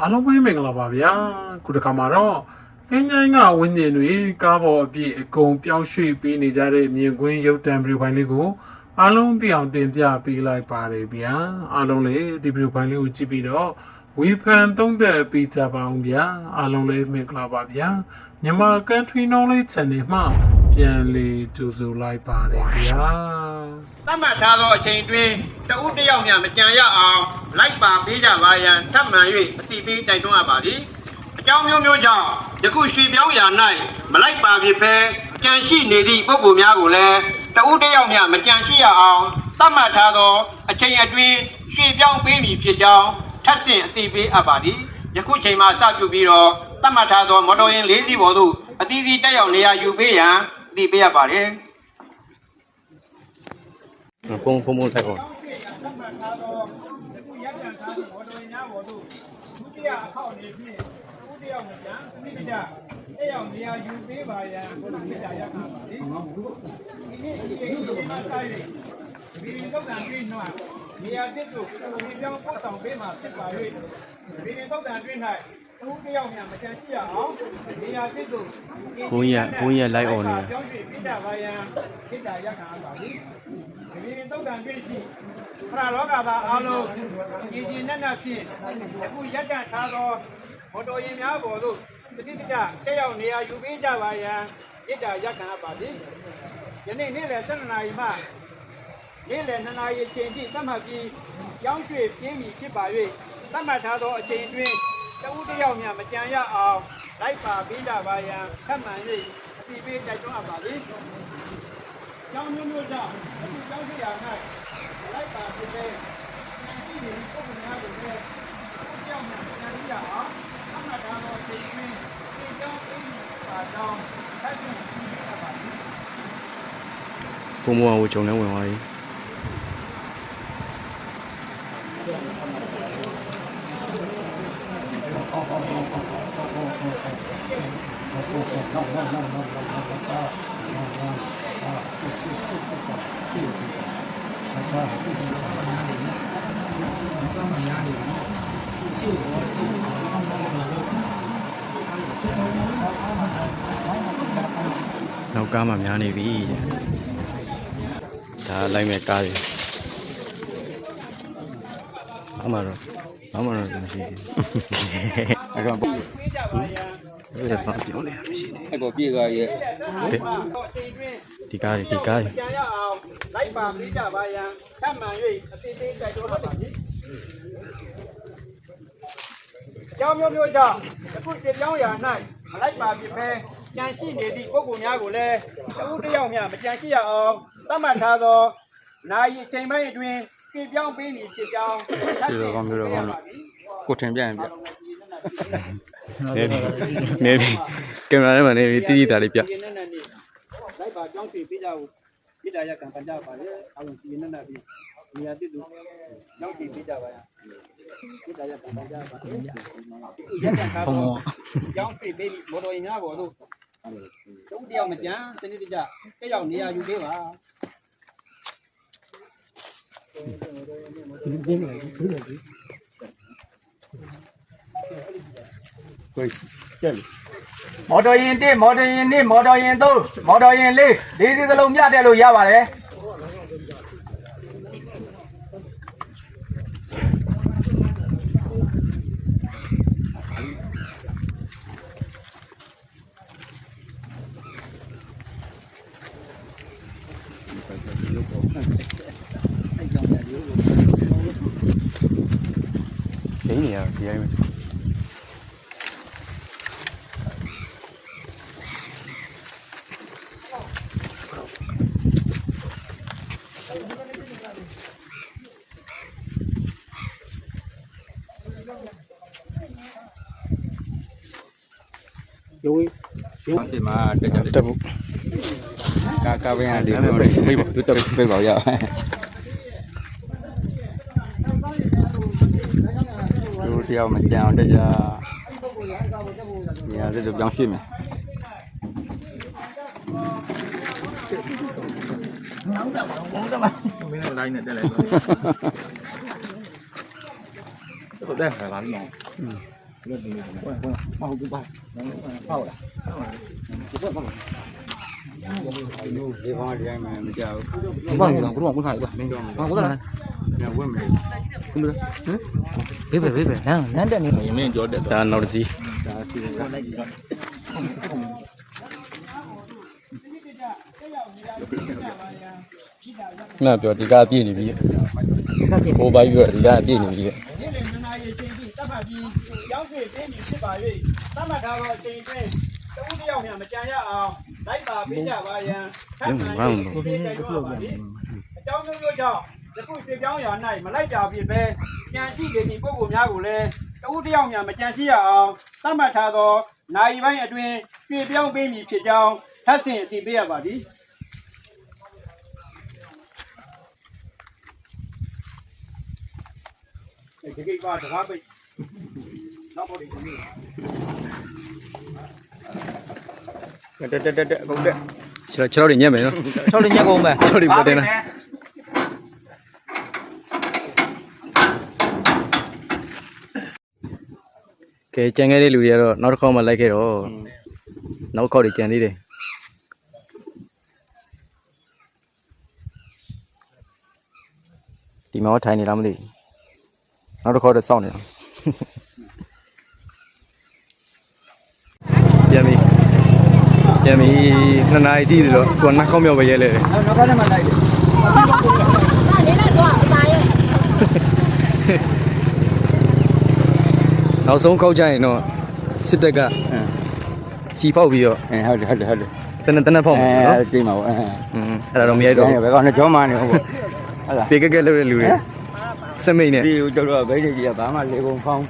အားလုံးပဲမင်္ဂလာပါဗျာခုတစ်ခါမှာတော့တင်းချိုင်းကဝင်းကျင်တွေကားပေါ်အပြည့်အကုန်ပြောင်းရွှေ့ပေးနေကြတဲ့မြင်ကွင်းရုပ်တံဗီဒီယိုဖိုင်လေးကိုအားလုံးသိအောင်တင်ပြပေးလိုက်ပါတယ်ဗျာအားလုံးလည်းဒီဗီဒီယိုဖိုင်လေးကိုကြည့်ပြီးတော့ဝီဖန်သုံးသက်ပေးကြပါအောင်ဗျာအားလုံးလည်းမင်္ဂလာပါဗျာမြန်မာ Country Knowledge Channel မှာပြန်လည်ကြိုဆိုလိုက်ပါတယ်ဗျာသတ်မှတ်ထားသောအချိန်တွင်တဦးတစ်ယောက်များမကြံရအောင် လိုက်ပါပေးကြပါရန်ထပ်မံ၍အစီပေးတိုက်တွန်းအပ်ပါသည်အကြောင်းမျိုးမျိုးကြောင့်ယခုရွှေပြောင်းရာ၌မလိုက်ပါဖြစ်ဘဲကြံရှိနေသည့်ပုဂ္ဂိုလ်များကိုလည်းတဦးတစ်ယောက်များမကြံရှိရအောင်သတ်မှတ်ထားသောအချိန်အတွင်းရွှေပြောင်းပေးမည်ဖြစ်ကြောင်းထပ်ဆင့်အသိပေးအပ်ပါသည်ယခုချိန်မှာစပြုပြီးတော့သတ်မှတ်ထားသောမော်တော်ယာဉ်၄စီးပေါ်သို့အသီးသီးတက်ရောက်နေရာယူပေးရန်အသိပေးအပ်ပါတယ်ဖုန်းဖုန်းဖုန်းလိုက်ပါလက်မှတ်ထားသောအခုရက်တန်ထားသော မော်တော်ယာဉ်များပေါ်သို့ဒုတိယအခေါက်အနေဖြင့်ဒုတိယမကျန်မိမိကြအဲ့ရောက်နေရာယူပေးပါရန်ဘုရားမြတ်ရခါပါလေဒီနေ့ဒီအိမ်ဒီမှာဆိုင်ဒီရင်တော့တန်တွင်းနှွားနေရာတစ်တို့ဒီပြောင်းပို့ဆောင်ပေးမှာဖြစ်ပါ၍ဒီရင်တော့တန်တွင်း၌ သူတယောက်များမကျန်ရှိရအောင်နေရာတစ်တို့ဘုန်းကြီးကဘုန်းကြီးကလိုက်អော်နေတာပြောင်းရွှေ့ပြတာပါရန်ခိတ္တရခါပါလေဒီရင်တော့တန်တွင်းရှိဖရာလောကသားအားလုံးကြည်ကြည်နက်နက်ဖြင့်အခုရက်တန့်ထားသောမော်တော်ယာဉ်များပေါ်သို့တတိတကြတက်ရောက်နေရာယူပေးကြပါရန်ဣဒ္ဓရက်ခံပါသည်ယနေ့နေ့လယ်7နာရီမှနေ့လယ်2နာရီအချိန်ထိသတ်မှတ်ပြီးကြောင်းရွှေ့ပြင်းပြီဖြစ်ပါ၍သတ်မှတ်ထားသောအချိန်တွင် တဦးတစ်ယောက်များမကြံရအောင်လိုက်ပါပေးကြပါရန်ခက်မှန်၍အစီပေးတိုက်တွန်းအပ်ပါသည်ကျောင်းမျိုးမျိုးကြောင့်အခုကျောင်းရှိရာ၌လိုက်ပါဖြစ်တဲ့ဉာဏ်ရှိနေပုံမှန်များကိုလည်းကြောင်းများဉာဏ်ရှိရအောင်အမှတ်ထားသောအချိန်တွင်သင်ကျောင်းအင်းပါကြောင်းထိုက်ပြီးပြရပါသည်ဖုန်းမောင်ကိုဂျုံလဲဝင်သွားပြီ နောက်ကားမှများနေပြီတဲ့ဒါလိုက်မဲ့ကားတွေအမှန်တော့ အမှန်တော့မရှိဘူးအဲ့တော့ပေးကြပါရန်ဘယ်တော့ပြောနေတာမရှိသေးအဲ့ပေါ်ပြေးသွားရဲ့ဒီမှာအချိန်တွင်ဘူးဒီကားတွေဒီကားတွေကြံရအောင်လိုက်ပါပေးကြပါရန်ခက်မှန်၍အသေးသေးတိုက်တွန်းအပ်ပါသည်ကြောင်းမျိုးမျိုးကြောင့်အခုတပြောင်းရာ၌မလိုက်ပါဖြစ်ပဲကြံရှိနေသည့်ပုဂ္ဂိုလ်များကိုလည်းတဦးတစ်ယောက်များမကြံရှိရအောင်သတ်မှတ်ထားသောနိုင်အချိန်ပိုင်းအတွင်း ပြေပြောင်းပေးမည်ဖြစ်ကြောင်းရှိတော့ကောင်းမျိုးတော့ကောင်းတော့ကိုထင်ပြန်ပြနေပြီနေပြီကင်မရာထဲမှာနေပြီတိတိတာလေးပြဒီနေ့နဲ့နေ့လိုက်ပါကြောင်းရွှေပေးကြဖို့ပြည်တာရကံပန်ကြပါလေအလုံးဒီနေ့နဲ့ပြီးနေရာတစ်သူကြောင်းရွှေပေးကြပါရပြည်တာရကံပန်ကြပါလေရက်တန်ကားတော့ကြောင်းရွှေပေးပြီးမော်တော်ယာဉ်များပေါ်လို့တုံးတယောက်မကြမ်းစနစ်တကျတက်ရောက်နေရာယူပေးပါ မော်တော်ယာဉ်1မော်တော်ယာဉ်2မော်တော်ယာဉ်3မော်တော်ယာဉ်4လေးစီးစလုံးမြတက်လို့ရပါတယ် ဒိန်းနေရဒီတိုင်းပဲဒီမှာတက်ကြ တယ်တက်ဖို့ကာကာပင်းကလေးမျိုးလေးမိတ်ပါသူတက်ပြေးပါရလူတယောက်မကြအောင်တက်ကြနေရာစစ်တို့ပြောင်းရှင်းမယ်လိုက်နေတက်လိုက်တော့ဟုတ်တယ်ခါလာပြီဒီကောင်ဒီတိုင်းမှမကြောက်ဘာလို့ဘုရားဘုရားကမင်းတော့မဘာလို့လဲ ညဝက်မလို့ဘေးဘေးဘေးဘေးနန်းနန်းတက်နေနေမင်းကြောတက်ဒါနောက်တစ်စီးဒါစီကငါပြောဒီကားပြည့်နေပြီဟိုဘိုင်းပြောဒီကားပြည့်နေပြီနေ့လယ်နနာရီချိန်ကြီးတတ်မှတ်ပြီးရောက်ရွှေ့ပေးပြီးဖြစ်ပါ၍တတ်မှတ်ထားသောအချိန်တွင်တဦးတစ်ယောက်များမကြံရအောင်လိုက်ပါပေးကြပါရန်ထပ်မံ၍ဒီကိစ္စပါလိအကြောင်းမျိုးမျိုးကြောင့် ယခုရွှေပြောင်းရာ၌မလိုက်တာဖြစ်ပဲကြံရှိနေသည့်ပုဂ္ဂိုလ်များကိုလည်းတဦးတစ်ယောက်များမကြံရှိရအောင်တတ်မှတ်ထားသောနိုင်ပိုင်းအတွင်းရွှေပြောင်းပေးမည်ဖြစ်ကြောင်းထပ်ဆင့်အသိပေးရပါသည်ဒီကိစ္စကတကားပိတ်နောက်ပေါ်ဒီကိုတက်တက်တက်တက်ကုန်တက်ခြေခြေတော့ညက်မယ်နော်6လေးညက်ကုန်ပဲ sorry ပေါ်တယ်နော် ကဲကြံခဲ့တဲ့လူတွေကတော့နောက်တစ်ခေါက်မှလိုက်ခဲ့တော့နောက်ခေါက်တွေကြံသေးတယ်ဒီမှာထိုင်နေလားမသိဘူးနောက်တစ်ခေါက်တော့စောင့်နေတာပြန်ပြီပြန်ပြီနှစ်နာရီကြည့်တယ်တော့သူကနှစ်ခေါက်မြောက်ပဲရဲလဲတယ်နောက်ခေါက်ထဲမှာလိုက်တယ် နောက်ဆုံးခောက်ကြရင်တော့စစ်တပ်ကကြီးဖောက်ပြီးတော့အဲဟုတ်တယ်ဟုတ်တယ်ဟုတ်တယ်တနက်တနက်ဖောက်မှာနော်အဲတိတ်မှာပေါ့အဲอืมအဲ့ဒါတော့မရိုက်တော့ဘူးဘယ်ကောင်နဲ့ကြောမနေဟုတ်ပေါ့ဟုတ်လားပေကက်ကက်လုပ်တဲ့လူတွေစမိတ်နဲ့ဒီတို့တော့ဘိတ်ကြီးကဘာမှလေပုံဖောင်း